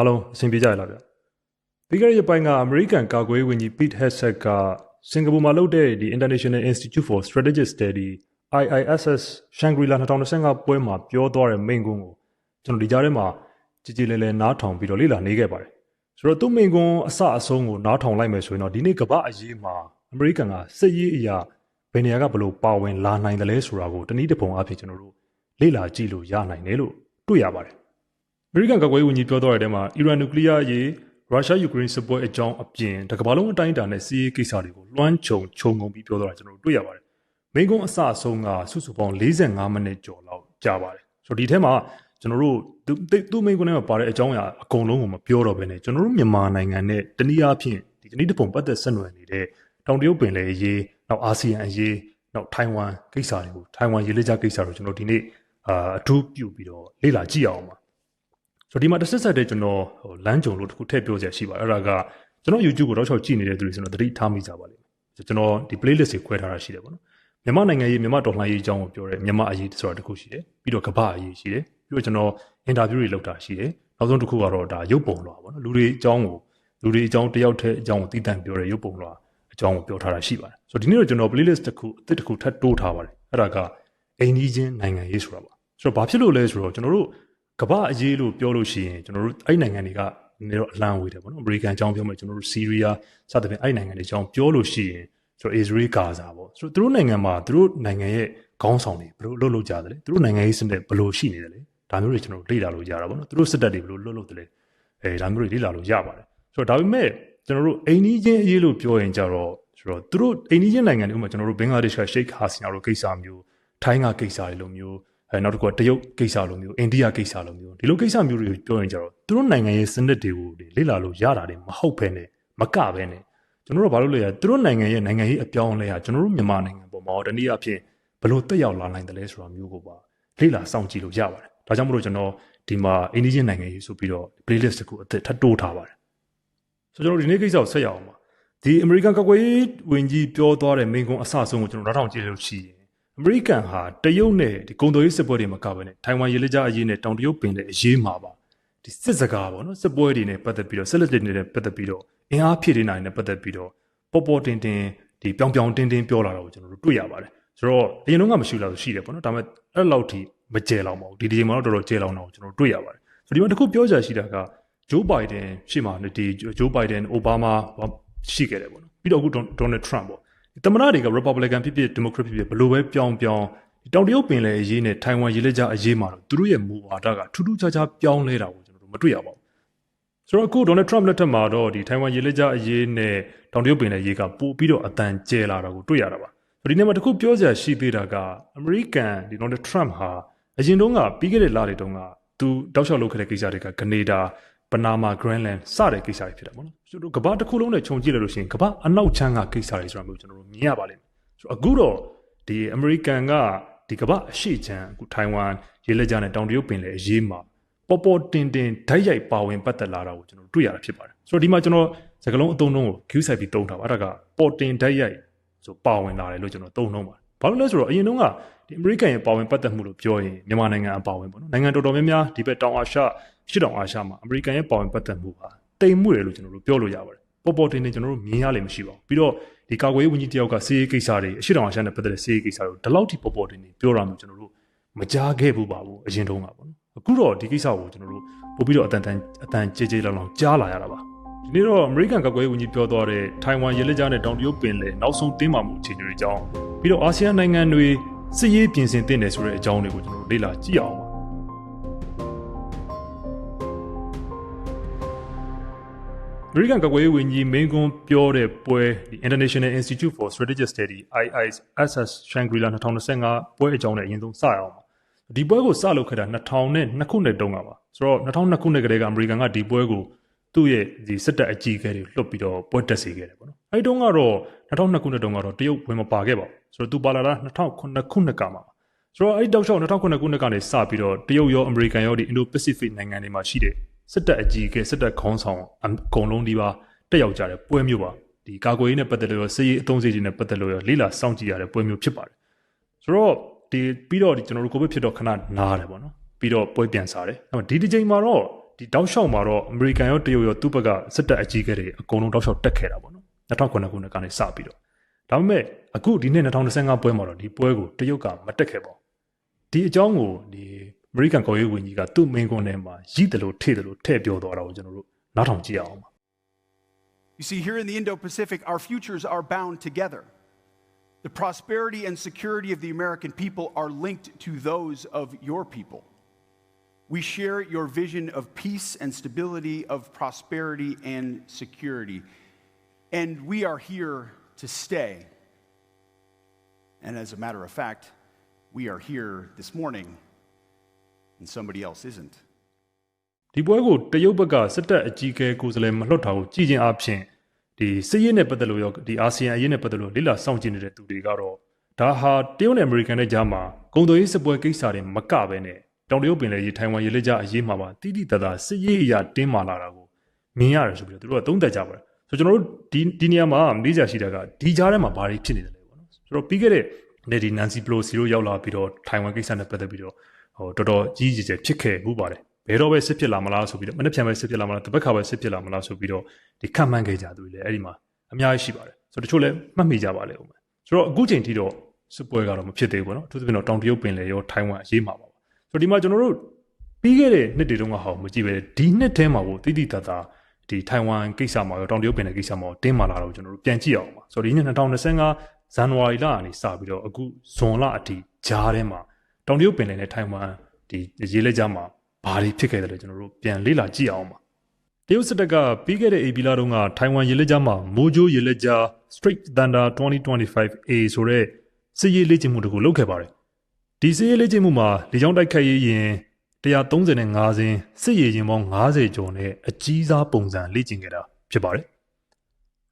အားလုံးအဆင်ပြေကြရလားဗျပြီးခဲ့တဲ့ရက်ပိုင်းကအမေရိကန်ကာကွယ်ရေးဝန်ကြီး Pete Hegseth ကစင်ကာပူမှာလုပ်တဲ့ဒီ International Institute for Strategic Study IISS Shangri-La 2025ပွဲမှာပြောသွားတဲ့မိန့်ခွန်းကိုကျွန်တော်ဒီကြားထဲမှာကြည်ကြည်လည်လည်နားထောင်ပြီးတော့လေ့လာနေခဲ့ပါတယ်ဆိုတော့သူ့မိန့်ခွန်းအစအဆုံးကိုနားထောင်လိုက်မယ်ဆိုရင်တော့ဒီနေ့ကမ္ဘာအရေးမှာအမေရိကန်ကစစ်ရေးအရာဘယ်နေရာကဘလို့ပါဝင်လာနိုင်တယ်လဲဆိုတာကိုတနည်းတစ်ပုံအဖြစ်ကျွန်တော်တို့လေ့လာကြည့်လို့ရနိုင်တယ်လို့တွေ့ရပါတယ် အမေရိကန်ကာကွယ်ရေးဝန်ကြီးပြောသွားတဲ့အထဲမှာအီရန်နျူကလ িয়ার အရေးရုရှားယူကရိန်းစစ်ပွဲအကြောင်းအပြင်တကမ္ဘာလုံးအတိုင်းအတာနဲ့စီးရေးကိစ္စတွေကိုလွှမ်းခြုံခြုံငုံပြီးပြောသွားတာကျွန်တော်တို့တွေ့ရပါတယ်။မိန်ကုန်းအစအဆုံးကစုစုပေါင်း45မိနစ်ကျော်လောက်ကြာပါတယ်။ဆိုတော့ဒီထဲမှာကျွန်တော်တို့သူသူ့မိန်ကုန်းထဲမှာပါတဲ့အကြောင်းအရာအကုန်လုံးကိုမပြောတော့ဘဲနဲ့ကျွန်တော်တို့မြန်မာနိုင်ငံနဲ့တနည်းအားဖြင့်ဒီကနေ့တပုံပတ်သက်ဆက်နွယ်နေတဲ့တောင်တရုတ်ပင်လယ်အရေးနောက်အာဆီယံအရေးနောက်ထိုင်ဝမ်ကိစ္စတွေကိုထိုင်ဝမ်ရေလက်ကြားကိစ္စတွေကိုကျွန်တော်ဒီနေ့အာအထူးပြုပြီးတော့လေ့လာကြည့်အောင်ပါ ဆိုတော့ဒီမှာတစ်ဆက်ဆက်တည်းကျွန်တော်ဟိုလမ်းကြုံလို့တစ်ခုထည့်ပြောစရာရှိပါတယ်အဲ့ဒါကကျွန်တော် YouTube ကိုတော့ချောက်ကြည့်နေတဲ့သူတွေဆိုတော့သတိထားမိကြပါလိမ့်မယ်ကျွန်တော်ဒီ playlist တွေခွဲထားတာရှိတယ်ပေါ့နော်မြန်မာနိုင်ငံရေးမြန်မာတော်လှန်ရေးအကြောင်းကိုပြောတယ်မြန်မာအရေးဆိုတာတစ်ခုရှိတယ်ပြီးတော့ကမ္ဘာအရေးရှိတယ်ပြီးတော့ကျွန်တော် interview တွေလုပ်တာရှိတယ်နောက်ဆုံးတစ်ခုကတော့ဒါရုပ်ပုံလွှာပေါ့နော်လူတွေအကြောင်းကိုလူတွေအကြောင်းတယောက်တည်းအကြောင်းကိုတည်တံ့ပြောတဲ့ရုပ်ပုံလွှာအကြောင်းကိုပြောထားတာရှိပါတယ်ဆိုတော့ဒီနေ့တော့ကျွန်တော် playlist တစ်ခုအသစ်တစ်ခုထပ်တိုးထားပါတယ်အဲ့ဒါကအိန္ဒိချင်းနိုင်ငံရေးဆိုတာပါဆိုတော့ဘာဖြစ်လို့လဲဆိုတော့ကျွန်တော်တို့ ကမ္ဘာအရေးလို့ပြောလို့ရှိရင်ကျွန်တော်တို့အဲ့နိုင်ငံတွေကနည်းတော့အလံဝေးတယ်ပေါ့နော်အမေရိကန်အကြောင်းပြောမယ်ကျွန်တော်တို့ဆီးရီးယားစသဖြင့်အဲ့နိုင်ငံတွေအကြောင်းပြောလို့ရှိရင်ကျွန်တော်အစ္စရေးဂါဇာပေါ့ဆိုတော့သူတို့နိုင်ငံမှာသူတို့နိုင်ငံရဲ့ခေါင်းဆောင်တွေဘယ်လိုလှုပ်လှုပ်ကြတယ်လဲသူတို့နိုင်ငံရေးစနစ်ဘယ်လိုရှိနေတယ်လဲဒါမျိုးတွေကျွန်တော်တို့လေ့လာလို့ရတာပေါ့နော်သူတို့စစ်တပ်တွေဘယ်လိုလှုပ်လှုပ်တယ်လဲအဲဒါမျိုးတွေလေ့လာလို့ရပါတယ်ဆိုတော့ဒါပေမဲ့ကျွန်တော်တို့အိန္ဒိချင်းအရေးလို့ပြောရင်ကြတော့ဆိုတော့သူတို့အိန္ဒိချင်းနိုင်ငံတွေဥပမာကျွန်တော်တို့ဘင်္ဂလားဒေ့ရှ်ကရှိတ်ဟာစီနာတို့ကိစ္စမျိုးထိုင်းကကိစ္စတွေလိုမျိုး အဲနောက်တစ်ခုကတရုတ်ကိစ္စလိုမျိုးအိန္ဒိယကိစ္စလိုမျိုးဒီလိုကိစ္စမျိုးတွေပြောရင်ကြတော့သူတို့နိုင်ငံရဲ့စနစ်တွေကိုလေ့လာလို့ရတာတွေမဟုတ်ဘဲနဲ့မကဘဲနဲ့ကျွန်တော်တို့ဘာလို့လဲရသူတို့နိုင်ငံရဲ့နိုင်ငံရေးအပြောင်းအလဲဟာကျွန်တော်တို့မြန်မာနိုင်ငံပေါ်မှာတနည်းအားဖြင့်ဘလို့တက်ရောက်လာနိုင်တယ်လဲဆိုတာမျိုးကိုပါလေ့လာစောင့်ကြည့်လို့ရပါတယ်ဒါကြောင့်မလို့ကျွန်တော်ဒီမှာအိန္ဒိယနိုင်ငံရေးဆိုပြီးတော့ playlist တစ်ခုအသစ်ထပ်တိုးထားပါတယ်ဆိုတော့ကျွန်တော်ဒီနေ့ကိစ္စကိုဆက်ရအောင်ပါဒီအမေရိကန်ကာကွယ်ရေးဝန်ကြီးပြောသွားတဲ့မိန့်ခွန်းအစဆုံးကိုကျွန်တော်နားထောင်ကြည့်လို့ရှိရင် အမေရိကန်ဟာတရုတ်နဲ့ဒီကုန်သွယ်ရေးစစ်ပွဲတွေမှာကပဲနဲ့ထိုင်ဝမ်ရေလက်ကြားအရေးနဲ့တောင်တရုတ်ပင်တဲ့အရေးမှာပါဒီစစ်စကားပေါ့နော်စစ်ပွဲတွေနဲ့ပတ်သက်ပြီးတော့ဆက်လက်တွေနဲ့ပတ်သက်ပြီးတော့အင်အားဖြည့်တင်းနိုင်နဲ့ပတ်သက်ပြီးတော့ပေါ်ပေါ်တင်တင်ဒီပြောင်ပြောင်တင်းတင်းပြောလာတာကိုကျွန်တော်တို့တွေ့ရပါတယ်ဆိုတော့အရင်တော့ကမရှိလားဆိုရှိတယ်ပေါ့နော်ဒါပေမဲ့အဲ့လောက်ထိမကျဲလောင်ပါဘူးဒီဒီချိန်မှာတော့တော်တော်ကျဲလောင်တာကိုကျွန်တော်တို့တွေ့ရပါတယ်ဆိုဒီမှာတစ်ခုပြောကြရှိတာကဂျိုးဘိုင်ဒန်ရှေ့မှာဒီဂျိုးဘိုင်ဒန်အိုဘားမားရှိခဲ့တယ်ပေါ့နော်ပြီးတော့အခုဒေါ်နယ်ထရမ့်ပေါ့ တမနာတွေက Republican ဖြစ်ဖြစ် Democrat ဖြစ်ဖြစ်ဘလို့ပဲပြောင်းပြောင်းဒီတောင်တရုတ်ပင်လယ်အရေးနဲ့ထိုင်ဝမ်ရေလက်ကြားအရေးမှာတော့သူတို့ရဲ့မူဝါဒကထူးထူးခြားခြားပြောင်းလဲတာကိုကျွန်တော်တို့မတွေ့ရပါဘူးဆိုတော့အခု Donald Trump လက်ထက်မှာတော့ဒီထိုင်ဝမ်ရေလက်ကြားအရေးနဲ့တောင်တရုတ်ပင်လယ်အရေးကပို့ပြီးတော့အတန်ကျဲလာတာကိုတွေ့ရတာပါဆိုတော့ဒီနေ့မှာတစ်ခုပြောစရာရှိသေးတာက American ဒီ Donald Trump ဟာအရင်တုန်းကပြီးခဲ့တဲ့လတွေတုန်းကသူတောက်လျှောက်လုပ်ခဲ့တဲ့ကိစ္စတွေကကနေဒါ ပနာမာ Greenland စတဲ့ကိစ္စတွေဖြစ်တယ်ပေါ့နော်ကျွန်တော်တို့ကမ္ဘာတစ်ခုလုံးနဲ့ခြုံကြည့်လိုက်လို့ရှိရင်ကမ္ဘာအနောက်ချမ်းကကိစ္စတွေဆိုတာမျိုးကျွန်တော်တို့မြင်ရပါလိမ့်မယ်ဆိုတော့အခုတော့ဒီ American ကဒီကမ္ဘာအရှိချမ်းအခုထိုင်ဝမ်ရေလက်ကြားနဲ့တောင်တရုတ်ပင်လယ်အရေးမှာပေါ်ပေါ်တင်တင်ဓာတ်ရိုက်ပါဝင်ပတ်သက်လာတာကိုကျွန်တော်တို့တွေ့ရတာဖြစ်ပါတယ်ဆိုတော့ဒီမှာကျွန်တော်စကလုံးအသုံးလုံးကို queue ဆိုင်ပြီးသုံးထားပါအဲ့ဒါကပေါ်တင်ဓာတ်ရိုက်ဆိုပါဝင်လာတယ်လို့ကျွန်တော်သုံးလုံးပါတယ်ဘာလို့လဲဆိုတော့အရင်တုန်းကဒီ American ရဲ့ပါဝင်ပတ်သက်မှုလို့ပြောရင်မြန်မာနိုင်ငံအပါဝင်ပေါ့နော်နိုင်ငံတော်တော်များများဒီဘက်တောင်အာရှ ရှစ်တောင်အာရှမှာ American ရဲ့ပါဝင်ပတ်သက်မှုဟာတိမ်မှုတယ်လို့ကျွန်တော်တို့ပြောလို့ရပါတယ်ပေါ်ပေါ်တင်တင်ကျွန်တော်တို့မြင်ရလိမ့်မရှိပါဘူးပြီးတော့ဒီကာကွယ်ရေးဝန်ကြီးတယောက်ကစီးရေးကိစ္စတွေအရှစ်တောင်အာရှနဲ့ပတ်သက်တဲ့စီးရေးကိစ္စတွေဒီလောက်ထိပေါ်ပေါ်တင်တင်ပြောတာမျိုးကျွန်တော်တို့မကြားခဲ့ဘူးပါဘူးအရင်တုန်းကပေါ့နော်အခုတော့ဒီကိစ္စကိုကျွန်တော်တို့ပို့ပြီးတော့အတန်တန်အတန်ကြေကြေလောင်လောင်ကြားလာရတာပါဒီနေ့တော့ American ကာကွယ်ရေးဝန်ကြီးပြောသွားတဲ့ထိုင်ဝမ်ရေလက်ကြားနဲ့တောင်တရုတ်ပင်လယ်နောက်ဆုံးတင်းမာမှုအခြေအနေတွေအကြောင်းပြီးတော့အာဆီယံနိုင်ငံတွေစစ်ရေးပြင်ဆင်တင်တယ်ဆိုတဲ့အကြောင်းတွေကိုကျွန်တော်တို့လေ့လာကြည့်အောင်ပါ အမေရိကန်ကာကွယ်ရေးဝန်ကြီးမင်းကွန်းပြောတဲ့ပွဲဒီ International Institute for Strategic Study IISS Shangri-La 2025ပွဲအကြောင်းနဲ့အရင်ဆုံးစရအောင်ပါဒီပွဲကိုစလုပ်ခဲ့တာ2002ခုနှစ်တုန်းကပါဆိုတော့2002ခုနှစ်ကတည်းကအမေရိကန်ကဒီပွဲကိုသူ့ရဲ့ဒီစစ်တပ်အကြီးအကဲတွေလွှတ်ပြီးတော့ပွဲတက်စေခဲ့တယ်ပေါ့နော်အဲဒီတုန်းကတော့2002ခုနှစ်တုန်းကတော့တရုတ်ဝင်မပါခဲ့ပါဘူးဆိုတော့သူပါလာတာ2009ခုနှစ်ကမှာဆိုတော့အဲဒီတောက်လျှောက်2009ခုနှစ်ကနေစပြီးတော့တရုတ်ရောအမေရိကန်ရောဒီ Indo-Pacific နိုင်ငံတွေမှာရှိတဲ့ စစ်တပ်အကြီးအကဲစစ်တပ်ခေါင်းဆောင်အကုန်လုံးဒီပါတက်ရောက်ကြတဲ့ပွဲမျိုးပါဒီကာကွယ်ရေးနဲ့ပတ်သက်လို့စစ်ရေးအသုံးစရိတ်နဲ့ပတ်သက်လို့လေးလာစောင့်ကြည့်ရတဲ့ပွဲမျိုးဖြစ်ပါတယ်ဆိုတော့ဒီပြီးတော့ဒီကျွန်တော်တို့ကိုဗစ်ဖြစ်တော့ခဏနားတယ်ပေါ့နော်ပြီးတော့ပွဲပြန်စားတယ်အဲ့ဒီဒီချိန်မှာတော့ဒီဒီတောက်လျှောက်မှာတော့အမေရိကန်ရောတရုတ်ရောသူ့ဘက်ကစစ်တပ်အကြီးအကဲတွေအကုန်လုံးတောက်လျှောက်တက်ခဲ့တာပေါ့နော်2009ခုနှစ်ကနေစပြီးတော့ဒါပေမဲ့အခုဒီနှစ်2025ပွဲမှာတော့ဒီပွဲကိုတရုတ်ကမတက်ခဲ့ပါဘူးဒီအကြောင်းကိုဒီ အမေရိကန်ကော်ရေးဝန်ကြီးကသူ့မင်းကွန်းထဲမှာရည်တယ်လို့ထေတယ်လို့ထည့်ပြောသွားတာကိုကျွန်တော်တို့နားထောင်ကြည့်အောင်ပါ You see, here in the Indo Pacific, our futures are bound together. The prosperity and security of the American people are linked to those of your people. We share your vision of peace and stability, of prosperity and security. And we are here to stay. And as a matter of fact, we are here this morning, and somebody else isn't. ဒီပွဲကိုတရုတ်ဘက်ကစစ်တပ်အကြီးအကဲကိုယ်စားလှယ်မလွှတ်တာကိုကြည်ချင်းအဖြစ်ဒီစစ်ရေးနဲ့ပတ်သက်လို့ရောဒီအာဆီယံအရေးနဲ့ပတ်သက်လို့လိလာစောင့်ကြည့်နေတဲ့သူတွေကတော့ဒါဟာတရုတ်နဲ့အမေရိကန်နဲ့ကြားမှာကုန်သွယ်ရေးစစ်ပွဲကိစ္စတွေမကဘဲနဲ့တောင်တရုတ်ပင်လယ်ရေထိုင်ဝမ်ရေလက်ကြားအရေးမှာပါတိတိတတ်တာစစ်ရေးအရာတင်းမာလာတာကိုမြင်ရတယ်ဆိုပြီးတော့သူတို့ကသုံးသပ်ကြပါတယ်ဆိုတော့ကျွန်တော်တို့ဒီဒီနေရာမှာမေးကြရှိတာကဒီကြားထဲမှာဘာတွေဖြစ်နေတယ်လဲပေါ့နော်ဆိုတော့ပြီးခဲ့တဲ့နေ့ဒီနန်စီပလိုစီတို့ရောက်လာပြီးတော့ထိုင်ဝမ်ကိစ္စနဲ့ပတ်သက်ပြီးတော့ ဟိုတော်တော်ကြီးကြီးကျယ်ဖြစ်ခဲ့မှုပါတယ်ဘယ်တော့ပဲစစ်ဖြစ်လာမလားဆိုပြီးတော့မနေ့ပြန်ပဲစစ်ဖြစ်လာမလားတပတ်ခါပဲစစ်ဖြစ်လာမလားဆိုပြီးတော့ဒီခံမှန်းခဲ့ကြသူတွေလည်းအဲ့ဒီမှာအများကြီးရှိပါတယ်ဆိုတော့တချို့လည်းမှတ်မိကြပါလေဦးမယ်ဆိုတော့အခုချိန်ထိတော့စစ်ပွဲကတော့မဖြစ်သေးဘူးပေါ့နော်အထူးသဖြင့်တော့တောင်တရုတ်ပင်လယ်ရောထိုင်ဝမ်အရေးမှာပါပါဆိုတော့ဒီမှာကျွန်တော်တို့ပြီးခဲ့တဲ့နှစ်တွေတုန်းကဟောမကြည့်ပဲဒီနှစ်ထဲမှာကိုတိတိတတ်တာဒီထိုင်ဝမ်ကိစ္စမှာရောတောင်တရုတ်ပင်လယ်ကိစ္စမှာရောတင်းမာလာတော့ကျွန်တော်တို့ပြန်ကြည့်အောင်ပါဆိုတော့ဒီနှစ်2025ဇန်နဝါရီလကနေစပြီးတော့အခုဇွန်လအထိဂျားထဲမှာ တောင်တရုတ်ပင်လယ်နဲ့ထိုင်ဝမ်ဒီရေလက်ကြားမှာဘာတွေဖြစ်ခဲ့တယ်လဲကျွန်တော်တို့ပြန်လေ့လာကြည့်အောင်ပါတရုတ်စစ်တပ်ကပြီးခဲ့တဲ့ AB လတုန်းကထိုင်ဝမ်ရေလက်ကြားမှာမိုးကြိုးရေလက်ကြား Straight Thunder 2025A ဆိုတဲ့စစ်ရေးလေ့ကျင့်မှုတစ်ခုလုပ်ခဲ့ပါတယ်ဒီစစ်ရေးလေ့ကျင့်မှုမှာလေကြောင်းတိုက်ခိုက်ရေးရင်135စင်းစစ်ရေးရင်ပေါင်း90ကျော်နဲ့အကြီးစားပုံစံလေ့ကျင့်ခဲ့တာဖြစ်ပါတယ်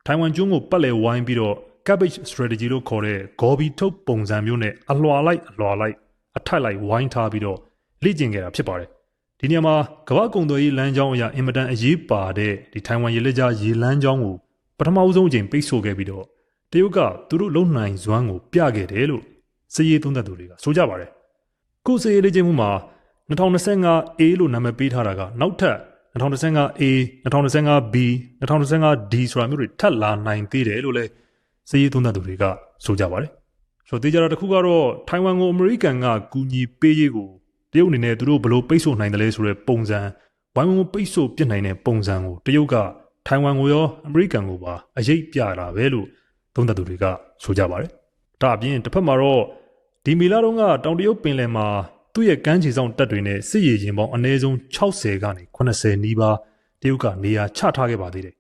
ထိုင်ဝမ်ကျွန်းကိုပတ်လည်ဝိုင်းပြီးတော့ cabbage strategy လို့ခေါ်တဲ့ဂေါ်ဘီထုတ်ပုံစံမျိုးနဲ့အလွှာလိုက်အလွှာလိုက် အထက်လိုက်ဝိုင်းထားပြီးတော့လေ့ကျင့်ခဲ့တာဖြစ်ပါတယ်ဒီနေရာမှာကမ္ဘာကုံသွယ်ရေးလမ်းကြောင်းအရာအင်မတန်အရေးပါတဲ့ဒီထိုင်ဝမ်ရေလက်ကြားရေလမ်းကြောင်းကိုပထမအဆုံးအကြိမ်ပိတ်ဆို့ခဲ့ပြီးတော့တရုတ်ကသူတို့လုံနိုင်စွမ်းကိုပြခဲ့တယ်လို့စစ်ရေးသုံးသပ်သူတွေကဆိုကြပါတယ်ခုစစ်ရေးလေ့ကျင့်မှုမှာ 2025A လို့နာမည်ပေးထားတာကနောက်ထပ် 2025A 2025B 2025D ဆိုတာမျိုးတွေထပ်လာနိုင်သေးတယ်လို့လည်းစစ်ရေးသုံးသပ်သူတွေကဆိုကြပါတယ် ဆိုတော့တေချာတာတစ်ခုကတော့ထိုင်ဝမ်ကိုအမေရိကန်ကကူညီပေးရေးကိုတရုတ်အနေနဲ့သူတို့ဘယ်လိုပိတ်ဆို့နိုင်တယ်လဲဆိုတဲ့ပုံစံဝိုင်းဝန်းပိတ်ဆို့ပြစ်နိုင်တဲ့ပုံစံကိုတရုတ်ကထိုင်ဝမ်ကိုရောအမေရိကန်ကိုပါအရေးပြတာပဲလို့သုံးသပ်သူတွေကဆိုကြပါတယ်ဒါအပြင်တစ်ဖက်မှာတော့ဒီမီလာတုန်းကတောင်တရုတ်ပင်လယ်မှာသူ့ရဲ့ကမ်းခြေဆောင်တပ်တွေနဲ့စစ်ရေးရင်ပေါင်းအနည်းဆုံး60ကနေ80နီးပါးတရုတ်ကနေရာချထားခဲ့ပါသေးတယ်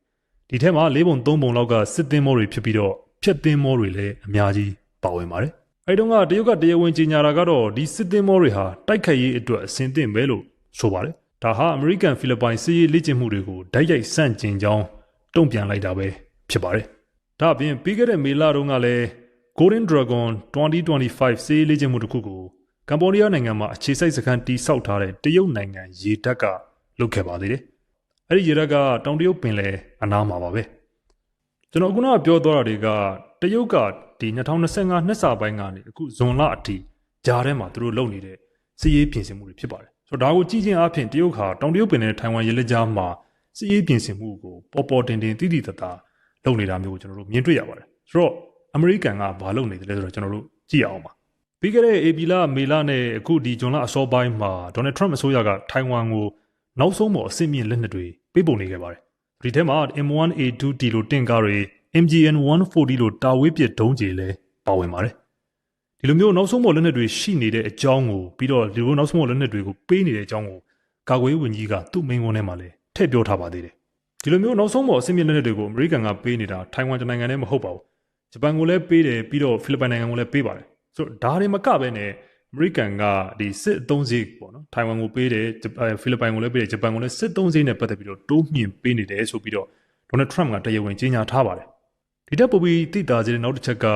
ဒီထဲမှာ၄ပုံ၃ပုံလောက်ကစစ်သင်းမောတွေဖြစ်ပြီးတော့ဖျက်သင်းမောတွေလည်းအများကြီး ပါဝင်ပါတယ်အဲဒီတော့ကတရုတ်ကတရားဝင်ကြီးညာတာကတော့ဒီစစ်သင်းမောတွေဟာတိုက်ခိုက်ရေးအတွက်အဆင်သင့်ပဲလို့ဆိုပါတယ်ဒါဟာအမေရိကန်ဖိလစ်ပိုင်စစ်ရေးလေ့ကျင့်မှုတွေကိုဓာတ်ရိုက်ဆန့်ကျင်ကြောင်းတုံ့ပြန်လိုက်တာပဲဖြစ်ပါတယ်ဒါအပြင်ပြီးခဲ့တဲ့မေလတုန်းကလည်း Golden Dragon 2025စစ်ရေးလေ့ကျင့်မှုတစ်ခုကိုကမ်ဘောဒီးယားနိုင်ငံမှာအခြေစိုက်စခန်းတီးဆောက်ထားတဲ့တရုတ်နိုင်ငံရေတပ်ကလုပ်ခဲ့ပါသေးတယ်။အဲ့ဒီရေတပ်ကတောင်တရုတ်ပင်လယ်အနားမှာပါပဲ။ကျွန်တော်ခုနကပြောသွားတာတွေကတရုတ်က ဒီ2025နှစ်စာပိုင်းကနေအခုဇွန်လအထိဂျားထဲမှာသူတို့လုပ်နေတဲ့စစ်ရေးပြင်ဆင်မှုတွေဖြစ်ပါတယ်။ဆိုတော့ဒါကိုကြည့်ချင်းအပြင်တရုတ်ခါတောင်တရုတ်ပင်လယ်ထိုင်ဝမ်ရေလက်ကြားမှာစစ်ရေးပြင်ဆင်မှုကိုပေါ်ပေါ်တင်တင်တိတိတသားလုပ်နေတာမျိုးကိုကျွန်တော်တို့မြင်တွေ့ရပါတယ်။ဆိုတော့အမေရိကန်ကဘာလုပ်နေတယ်လဲဆိုတော့ကျွန်တော်တို့ကြည့်အောင်ပါ။ပြီးခဲ့တဲ့ဧပြီလမေလနဲ့အခုဒီဇွန်လအစောပိုင်းမှာဒေါ်နယ်ထရမ့်အစိုးရကထိုင်ဝမ်ကိုနောက်ဆုံးပေါ်အဆင့်မြင့်လက်နက်တွေပေးပို့နေခဲ့ပါတယ်။ဒီထဲမှာ M1A2T လို့တင့်ကားတွေ MGN 140လို့တာဝေးပစ်ဒုံးကျည်လည်းပါဝင်ပါတယ်။ဒီလိုမျိုးနောက်ဆုံးပေါ်လက်နက်တွေရှိနေတဲ့အကြောင်းကိုပြီးတော့ဒီလိုနောက်ဆုံးပေါ်လက်နက်တွေကိုပေးနေတဲ့အကြောင်းကိုကာကွယ်ရေးဝန်ကြီးကသူ့မိန့်ခွန်းထဲမှာလည်းထည့်ပြောထားပါသေးတယ်။ဒီလိုမျိုးနောက်ဆုံးပေါ်အဆင့်မြင့်လက်နက်တွေကိုအမေရိကန်ကပေးနေတာထိုင်ဝမ်နိုင်ငံနဲ့မဟုတ်ပါဘူး။ဂျပန်ကိုလည်းပေးတယ်ပြီးတော့ဖိလစ်ပိုင်နိုင်ငံကိုလည်းပေးပါတယ်။ဆိုတော့ဒါတွေမကဘဲနဲ့အမေရိကန်ကဒီစစ်အသုံးစရိတ်ပေါ့နော်ထိုင်ဝမ်ကိုပေးတယ်ဖိလစ်ပိုင်ကိုလည်းပေးတယ်ဂျပန်ကိုလည်းစစ်သုံးစရိတ်နဲ့ပတ်သက်ပြီးတော့တိုးမြှင့်ပေးနေတယ်ဆိုပြီးတော့ဒေါ်နယ်ထရမ့်ကတရားဝင်ကြေညာထားပါတယ် ဒီတက်ပိုပြီးသိတာစေတဲ့နောက်တစ်ချက်က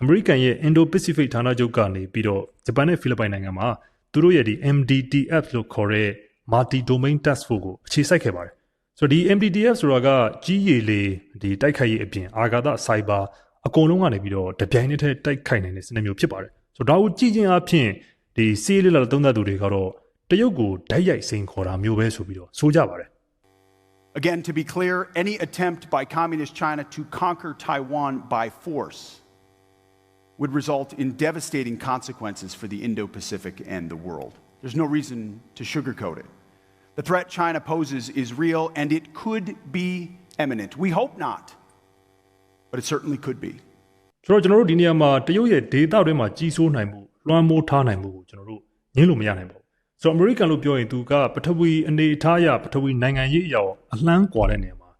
အမေရိကန်ရဲ့ Indo-Pacific ဌာနချုပ်ကနေပြီးတော့ဂျပန်နဲ့ဖိလစ်ပိုင်နိုင်ငံမှာသူတို့ရဲ့ဒီ MDTF လို့ခေါ်တဲ့ Multi Domain Task Force ကိုအခြေစိုက်ခဲ့ပါတယ်ဆိုတော့ဒီ MDTF ဆိုတာကကြီးရည်လေဒီတိုက်ခိုက်ရေးအပြင်အာဂါသစိုက်ဘာအကုန်လုံးကနေပြီးတော့တပြိုင်နက်တည်းတိုက်ခိုက်နိုင်တဲ့စနစ်မျိုးဖြစ်ပါတယ်ဆိုတော့ဒါကိုကြည့်ချင်းအဖြစ်ဒီစီးလေးလာသုံးသပ်သူတွေကတော့တရုတ်ကိုဓာတ်ရိုက်စိန်ခေါ်တာမျိုးပဲဆိုပြီးတော့ဆိုကြပါတယ် Again, to be clear, any attempt by Communist China to conquer Taiwan by force would result in devastating consequences for the Indo Pacific and the world. There's no reason to sugarcoat it. The threat China poses is real and it could be imminent. We hope not, but it certainly could be. ဆိုတော့ကျွန်တော်တို့ဒီနေရာမှာတရုတ်ရဲ့ဒေတာတွေမှာကြီးစိုးနိုင်မှုလွှမ်းမိုးထားနိုင်မှုကိုကျွန်တော်တို့ငင်းလို့မရနိုင်ပါဘူး ဆိုတော့အမေရိကန်လို့ပြောရင်သူကပထဝီအနေအထားအရပထဝီနိုင်ငံရေးအရာအလှမ်းကွာတဲ့နေရာမှာ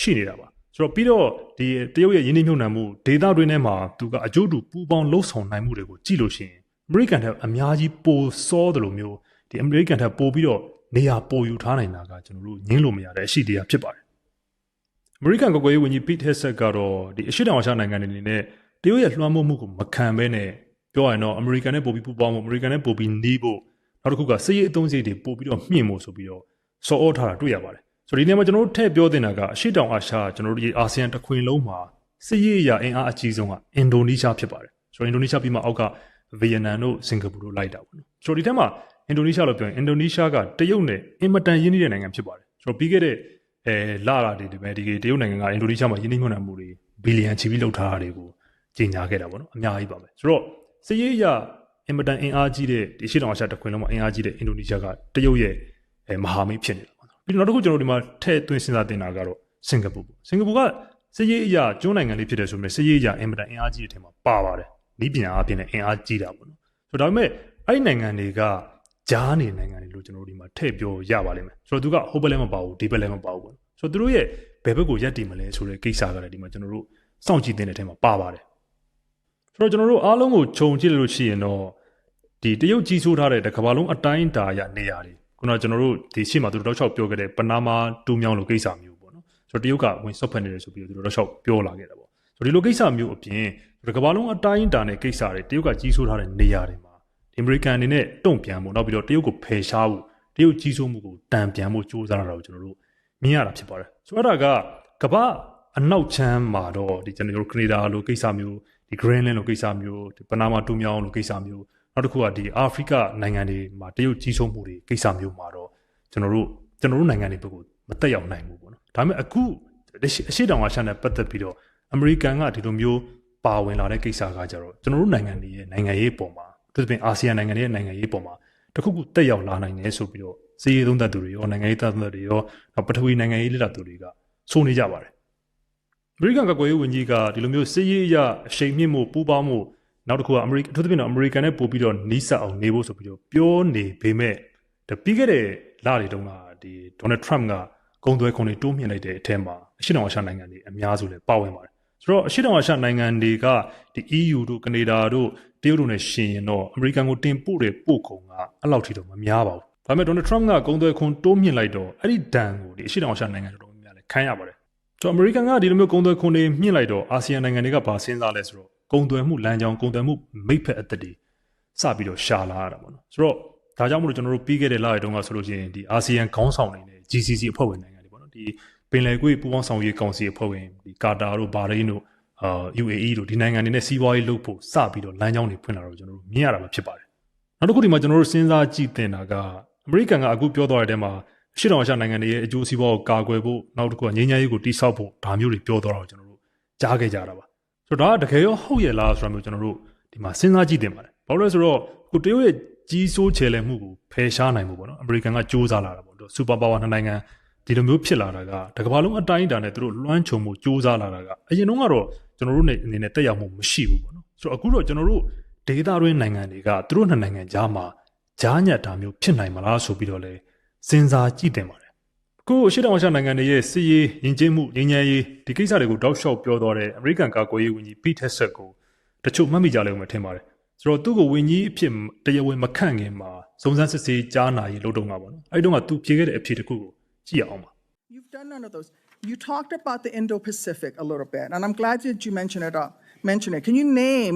ရှိနေတာပါဆိုတော့ပြီးတော့ဒီတရုတ်ရဲ့ယင်းနှိမ့်ညွတ်နိုင်မှုဒေတာတွေနဲ့မှာသူကအကျိုးတူပူပေါင်းလှုပ်ဆောင်နိုင်မှုတွေကိုကြည့်လို့ရှိရင်အမေရိကန်တဲ့အများကြီးပိုစောတယ်လို့မျိုးဒီအမေရိကန်ထက်ပိုပြီးတော့နေရာပိုယူထားနိုင်တာကကျွန်တော်တို့ငင်းလို့မရတဲ့အရှိတရားဖြစ်ပါတယ်အမေရိကန်ကွယ်ကွယ်ရေးဝန်ကြီး Pete Hegseth ကတော့ဒီအရှေ့တောင်အာရှနိုင်ငံတွေအနေနဲ့တရုတ်ရဲ့လွှမ်းမိုးမှုကိုမခံဘဲနဲ့ပြောရရင်တော့အမေရိကန်နဲ့ပိုပြီးပူးပေါင်းဖို့အမေရိကန်နဲ့ပိုပြီးနှီးဖို့ နောက်တစ်ခုကစစ်ရေးအသုံးစရိတ်တွေပိုပြီးတော့မြင့်ဖို့ဆိုပြီးတော့စော်ဩထားတာတွေ့ရပါတယ်ဆိုတော့ဒီနေရာမှာကျွန်တော်တို့ထည့်ပြောတင်တာကအရှေ့တောင်အာရှကျွန်တော်တို့ဒီအာဆီယံတစ်ခွင်လုံးမှာစစ်ရေးအရာအင်အားအကြီးဆုံးကအင်ဒိုနီးရှားဖြစ်ပါတယ်ဆိုတော့အင်ဒိုနီးရှားပြီးမှအောက်ကဗီယက်နမ်တို့စင်ကာပူတို့လိုက်တာပေါ့နော်ဆိုတော့ဒီထက်မှာအင်ဒိုနီးရှားလို့ပြောရင်အင်ဒိုနီးရှားကတရုတ်နဲ့အင်မတန်ရင်းနှီးတဲ့နိုင်ငံဖြစ်ပါတယ်ဆိုတော့ပြီးခဲ့တဲ့အဲလာလာတွေဒီပဲဒီတရုတ်နိုင်ငံကအင်ဒိုနီးရှားမှာရင်းနှီးမြှုပ်နှံမှုတွေဘီလီယံချီပြီးလှုပ်ထားတာတွေကိုကြီးညာခဲ့တာပေါ့နော်အများကြီးပါပဲဆိုတော့စစ်ရေးအရ အင်မတန်အင်အားကြီးတဲ့ဒီရှေ့တောင်အာရှတစ်ခွင်လုံးမှာအင်အားကြီးတဲ့အင်ဒိုနီးရှားကတရုတ်ရဲ့အဲမဟာမိတ်ဖြစ်နေတာပေါ့နော်ပြီးတော့နောက်တစ်ခုကျွန်တော်တို့ဒီမှာထည့်သွင်းစဉ်းစားတင်တာကတော့စင်ကာပူပေါ့စင်ကာပူကစစ်ရေးအရကျွန်းနိုင်ငံလေးဖြစ်တယ်ဆိုပေမဲ့စစ်ရေးအရအင်မတန်အင်အားကြီးတဲ့အထက်မှာပါပါတယ်ဤပညာအပြင်လည်းအင်အားကြီးတာပေါ့နော်ဆိုတော့ဒါပေမဲ့အဲ့ဒီနိုင်ငံတွေကကြားနေနိုင်ငံတွေလို့ကျွန်တော်တို့ဒီမှာထည့်ပြောရပါလိမ့်မယ်ဆိုတော့သူကဟိုဘက်လည်းမပါဘူးဒီဘက်လည်းမပါဘူးပေါ့နော်ဆိုတော့သူတို့ရဲ့ဘယ်ဘက်ကိုရက်တည်မလဲဆိုတဲ့ကိစ္စကလည်းဒီမှာကျွန်တော်တို့စောင့်ကြည့်တဲ့အထက်မှာပါပါတယ်ဆိုတော့ကျွန်တော်တို့အားလုံးကိုခြုံကြည့်လို့ရှိရင်တော့ ဒီတရုတ်ကြီးစိုးထားတဲ့တစ်ကမ္ဘာလုံးအတိုင်းအတာရနေရာတွေခုနကကျွန်တော်တို့ဒီရှေ့မှာသူတို့တော့6ပြောခဲ့တဲ့ပနာမာတူးမြောင်းလိုကိစ္စမျိုးပေါ့နော်ဆိုတော့တရုတ်ကဝင်ဆော့ဖက်နေတယ်ဆိုပြီးတော့သူတို့တော့6ပြောလာခဲ့တာပေါ့ဆိုတော့ဒီလိုကိစ္စမျိုးအပြင်ဒီကမ္ဘာလုံးအတိုင်းအတာနဲ့ကိစ္စတွေတရုတ်ကကြီးစိုးထားတဲ့နေရာတွေမှာဒီအမေရိကန်အနေနဲ့တုံ့ပြန်ဖို့နောက်ပြီးတော့တရုတ်ကိုဖယ်ရှားဖို့တရုတ်ကြီးစိုးမှုကိုတံပြန်ဖို့စ조사တာကိုကျွန်တော်တို့မြင်ရတာဖြစ်ပါတယ်ဆိုတော့အဲ့ဒါကကမ္ဘာအနောက်ချမ်းမှာတော့ဒီကျွန်တော်တို့ကနေဒါလိုကိစ္စမျိုးဒီ Greenland လိုကိစ္စမျိုးဒီပနာမာတူးမြောင်းလိုကိစ္စမျိုး နောက်တစ်ခုကဒီအာဖရိကနိုင်ငံတွေမှာတရုတ်ကြီးစိုးမှုတွေကိစ္စမျိုးမှာတော့ကျွန်တော်တို့ကျွန်တော်တို့နိုင်ငံတွေဘက်ကိုမတက်ရောက်နိုင်ဘူးပေါ့နော်ဒါပေမဲ့အခုအရှိတောင်အာရှနဲ့ပတ်သက်ပြီးတော့အမေရိကန်ကဒီလိုမျိုးပါဝင်လာတဲ့ကိစ္စကကြတော့ကျွန်တော်တို့နိုင်ငံတွေရဲ့နိုင်ငံရေးပုံမှာသူပြင်အာဆီယံနိုင်ငံတွေရဲ့နိုင်ငံရေးပုံမှာတခုခုတက်ရောက်လာနိုင်တယ်ဆိုပြီးတော့စီးရီးသုံးသက်သူတွေရောနိုင်ငံရေးသတ်သက်တွေရောနောက်ပထဝီနိုင်ငံရေးလက်လာသူတွေကစိုးနေကြပါတယ်အမေရိကန်ကကွယ်ရေးဝန်ကြီးကဒီလိုမျိုးစီးရီးအရအရှိန်မြင့်မှုပူးပေါင်းမှု နောက်တစ်ခုကအမေရိကန်အထူးသဖြင့်တော့အမေရိကန်နဲ့ပို့ပြီးတော့နီးစပ်အောင်နေဖို့ဆိုပြီးတော့ပြောနေပေမဲ့တပြီးခဲ့တဲ့လတွေတုန်းကဒီဒေါ်နယ်ထရမ့်ကဂုံသွဲခွန်တွေတိုးမြင့်လိုက်တဲ့အထက်မှာအရှေ့တောင်အာရှနိုင်ငံတွေအများစုလည်းပါဝင်ပါတယ်ဆိုတော့အရှေ့တောင်အာရှနိုင်ငံတွေကဒီ EU တို့ကနေဒါတို့တရုတ်တို့နဲ့ရှင်ရင်တော့အမေရိကန်ကိုတင်ပို့တဲ့ပို့ကုန်ကအဲ့လောက်ထိတော့မများပါဘူးဒါပေမဲ့ဒေါ်နယ်ထရမ့်ကဂုံသွဲခွန်တိုးမြင့်လိုက်တော့အဲ့ဒီဒဏ်ကိုဒီအရှေ့တောင်အာရှနိုင်ငံတွေတော်တော်များများလည်းခံရပါတယ်ဆိုတော့အမေရိကန်ကဒီလိုမျိုးဂုံသွဲခွန်တွေမြင့်လိုက်တော့အာဆီယံနိုင်ငံတွေကဘာစဉ်းစားလဲဆိုတော့ ဂုံသွဲမှုလမ်းကြောင်းဂုံသွဲမှုမိတ်ဖက်အသက်တွေစပြီးတော့ရှာလာရတာပေါ့နော်ဆိုတော့ဒါကြောင့်မလို့ကျွန်တော်တို့ပြီးခဲ့တဲ့လတွေတုန်းကဆိုလို့ရှိရင်ဒီအာဆီယံခေါင်းဆောင်တွေနဲ့ GCC အဖွဲ့ဝင်နိုင်ငံတွေပေါ့နော်ဒီပင်လယ်ကွေ့ပူးပေါင်းဆောင်ရွက်ကောင်စီအဖွဲ့ဝင်ဒီကာတာတို့ဘာရိန်းတို့အာ UAE တို့ဒီနိုင်ငံတွေနဲ့စီးပွားရေးလုပ်ဖို့စပြီးတော့လမ်းကြောင်းတွေဖွင့်လာတော့ကျွန်တော်တို့မြင်ရတာပဲဖြစ်ပါတယ်နောက်တစ်ခုဒီမှာကျွန်တော်တို့စဉ်းစားကြည့်တင်တာကအမေရိကန်ကအခုပြောသွားတဲ့တဲမှာရှစ်တောင်အာရှနိုင်ငံတွေရဲ့အကျိုးစီးပွားကိုကာကွယ်ဖို့နောက်တစ်ခုကငြိမ်းချမ်းရေးကိုတိစောက်ဖို့ဒါမျိုးတွေပြောသွားတာကိုကျွန်တော်တို့ကြားခဲ့ကြတာပါ ဆိုတော့ဒါကတကယ်ရောဟုတ်ရဲ့လားဆိုတာမျိုးကျွန်တော်တို့ဒီမှာစဉ်းစားကြည့်တင်ပါတယ်ဘာလို့လဲဆိုတော့ခုတရုတ်ရဲ့ကြီးစိုးချယ်လှယ်မှုကိုဖယ်ရှားနိုင်မှုပေါ့နော်အမေရိကန်ကစူးစမ်းလာတာပေါ့စူပါပါဝါနှစ်နိုင်ငံဒီလိုမျိုးဖြစ်လာတာကတကမ္ဘာလုံးအတိုင်းအတာနဲ့သူတို့လွှမ်းခြုံမှုစူးစမ်းလာတာကအရင်တုန်းကတော့ကျွန်တော်တို့အနေနဲ့တက်ရောက်မှုမရှိဘူးပေါ့နော်ဆိုတော့အခုတော့ကျွန်တော်တို့ဒေသတွင်းနိုင်ငံတွေကသူတို့နှစ်နိုင်ငံကြားမှာကြားညက်တာမျိုးဖြစ်နိုင်မလားဆိုပြီးတော့လဲစဉ်းစားကြည့်တင်ပါတယ် အခုရှေ့တောင်အာရှနိုင်ငံတွေရဲ့စစ်ရေးယဉ်ကျေးမှုငြိမ်းချမ်းရေးဒီကိစ္စတွေကိုတောက်လျှောက်ပြောသွားတဲ့အမေရိကန်ကာကွယ်ရေးဝန်ကြီး Pete Hegseth ကိုတချို့မှတ်မိကြလိမ့်မယ်ထင်ပါတယ်ဆိုတော့သူ့ကိုဝင်းကြီးအဖြစ်တရားဝင်မခန့်ခင်မှာစုံစမ်းစစ်ဆေးကြားနာရေးလုပ်တော့မှာပေါ့နော်အဲ့ဒီတော့ကသူဖြေခဲ့တဲ့အဖြေတစ်ခုကိုကြည့်အောင်ပါ You've done none of those. You talked about the Indo-Pacific a little bit, and I'm glad that you mentioned it. Up, mentioned it. Can you name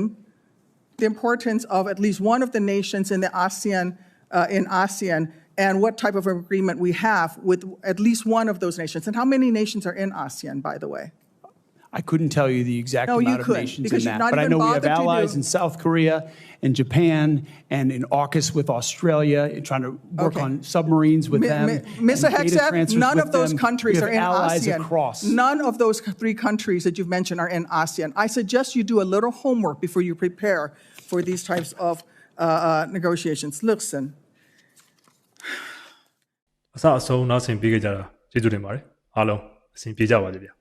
the importance of at least one of the nations in the ASEAN, uh, in ASEAN, and what type of agreement we have with at least one of those nations, and how many nations are in ASEAN, by the way? I couldn't tell you the exact No, amount of nations in that. But I know we have allies in South Korea and Japan and in AUKUS with Australia, trying to work Okay. on submarines with Mi- them. mi- Mr. and data Hegseth, transfers none of those them. countries are in allies ASEAN. across. None of those three countries that you've mentioned are in ASEAN. I suggest you do a little homework before you prepare for these types of uh, uh, negotiations. Listen, အစအဆုံးနားဆင်ပေးကြတာကျေးဇူးတင်ပါတယ်အားလုံးအဆင်ပြေကြပါစေဗျာ